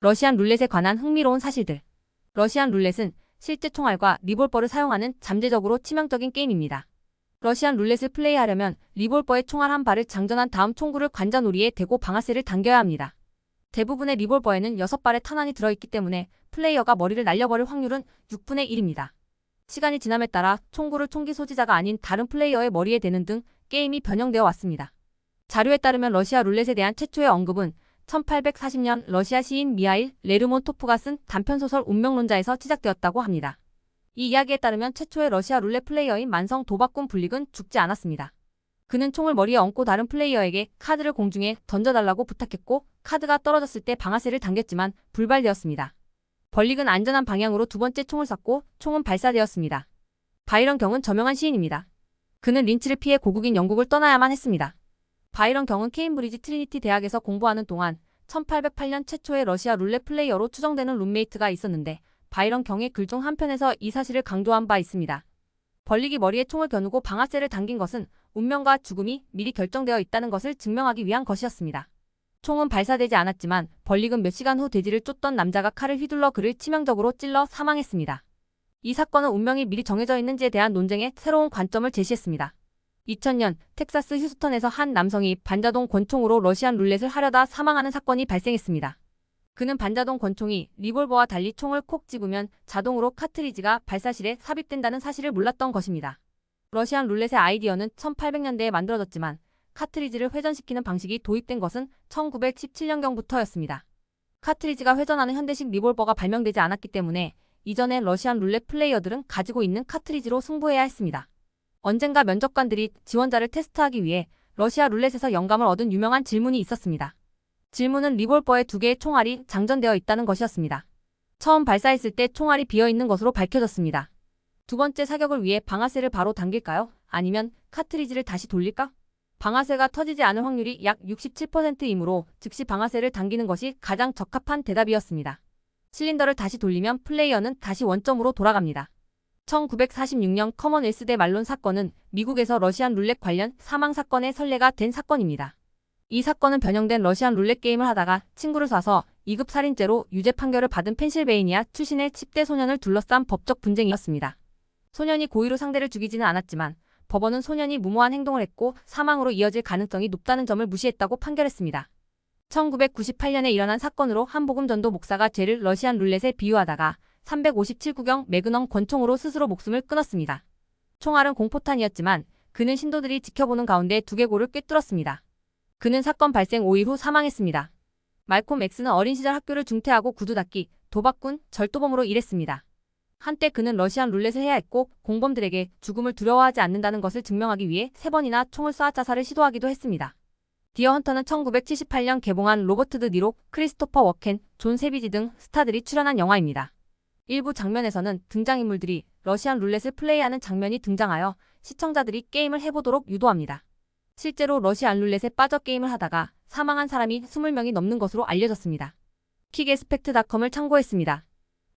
러시안 룰렛에 관한 흥미로운 사실들. 러시안 룰렛은 실제 총알과 리볼버를 사용하는 잠재적으로 치명적인 게임입니다. 러시안 룰렛을 플레이하려면 리볼버의 총알 한 발을 장전한 다음 총구를 관자놀이에 대고 방아쇠를 당겨야 합니다. 대부분의 리볼버에는 6발의 탄환이 들어있기 때문에 플레이어가 머리를 날려버릴 확률은 6분의 1입니다. 시간이 지남에 따라 총구를 총기 소지자가 아닌 다른 플레이어의 머리에 대는 등 게임이 변형되어 왔습니다. 자료에 따르면 러시아 룰렛에 대한 최초의 언급은 1840년 러시아 시인 미하일 레르몬토프가 쓴 단편소설 운명론자에서 시작되었다고 합니다. 이 이야기에 따르면 최초의 러시아 룰렛 플레이어인 만성 도박꾼 불릭은 죽지 않았습니다. 그는 총을 머리에 얹고 다른 플레이어에게 카드를 공중에 던져달라고 부탁했고 카드가 떨어졌을 때 방아쇠를 당겼지만 불발되었습니다. 벌릭은 안전한 방향으로 두 번째 총을 쐈고 총은 발사되었습니다. 바이런 경은 저명한 시인입니다. 그는 린치를 피해 고국인 영국을 떠나야만 했습니다. 바이런 경은 케임브리지 트리니티 대학에서 공부하는 동안 1808년 최초의 러시아 룰렛 플레이어로 추정되는 룸메이트가 있었는데 바이런 경의 글 중 한편에서 이 사실을 강조한 바 있습니다. 벌릭이 머리에 총을 겨누고 방아쇠를 당긴 것은 운명과 죽음이 미리 결정되어 있다는 것을 증명하기 위한 것이었습니다. 총은 발사되지 않았지만 벌릭은 몇 시간 후 돼지를 쫓던 남자가 칼을 휘둘러 그를 치명적으로 찔러 사망했습니다. 이 사건은 운명이 미리 정해져 있는지에 대한 논쟁에 새로운 관점을 제시했습니다. 2000년 텍사스 휴스턴에서 한 남성이 반자동 권총으로 러시안 룰렛을 하려다 사망하는 사건이 발생했습니다. 그는 반자동 권총이 리볼버와 달리 총을 콕 집으면 자동으로 카트리지가 발사실에 삽입된다는 사실을 몰랐던 것입니다. 러시안 룰렛의 아이디어는 1800년대에 만들어졌지만 카트리지를 회전시키는 방식이 도입된 것은 1917년경부터였습니다. 카트리지가 회전하는 현대식 리볼버가 발명되지 않았기 때문에 이전에 러시안 룰렛 플레이어들은 가지고 있는 카트리지로 승부해야 했습니다. 언젠가 면접관들이 지원자를 테스트하기 위해 러시아 룰렛에서 영감을 얻은 유명한 질문이 있었습니다. 질문은 리볼버에 두 개의 총알이 장전되어 있다는 것이었습니다. 처음 발사했을 때 총알이 비어 있는 것으로 밝혀졌습니다. 두 번째 사격을 위해 방아쇠를 바로 당길까요? 아니면 카트리지를 다시 돌릴까? 방아쇠가 터지지 않을 확률이 약 67%이므로 즉시 방아쇠를 당기는 것이 가장 적합한 대답이었습니다. 실린더를 다시 돌리면 플레이어는 다시 원점으로 돌아갑니다. 1946년 커먼웰스대 말론 사건은 미국에서 러시안 룰렛 관련 사망 사건의 선례가 된 사건입니다. 이 사건은 변형된 러시안 룰렛 게임을 하다가 친구를 쏴서 2급 살인죄로 유죄 판결을 받은 펜실베이니아 출신의 10대 소년을 둘러싼 법적 분쟁이었습니다. 소년이 고의로 상대를 죽이지는 않았지만 법원은 소년이 무모한 행동을 했고 사망으로 이어질 가능성이 높다는 점을 무시했다고 판결했습니다. 1998년에 일어난 사건으로 한복음 전도 목사가 죄를 러시안 룰렛에 비유하다가 357구경 매그넘 권총으로 스스로 목숨을 끊었습니다. 총알은 공포탄이었지만 그는 신도들이 지켜보는 가운데 두개골을 꿰뚫었습니다. 그는 사건 발생 5일 후 사망했습니다. 말콤 X는 어린 시절 학교를 중퇴하고 구두 닦기, 도박꾼, 절도범으로 일했습니다. 한때 그는 러시안 룰렛을 해야 했고 공범들에게 죽음을 두려워하지 않는다는 것을 증명하기 위해 세 번이나 총을 쏴 자살을 시도하기도 했습니다. 디어 헌터는 1978년 개봉한 로버트 드 니로, 크리스토퍼 워켄, 존 세비지 등 스타들이 출연한 영화입니다. 일부 장면에서는 등장인물들이 러시안 룰렛을 플레이하는 장면이 등장하여 시청자들이 게임을 해보도록 유도합니다. 실제로 러시안 룰렛에 빠져 게임을 하다가 사망한 사람이 20명이 넘는 것으로 알려졌습니다. 킥에스펙트닷컴을 참고했습니다.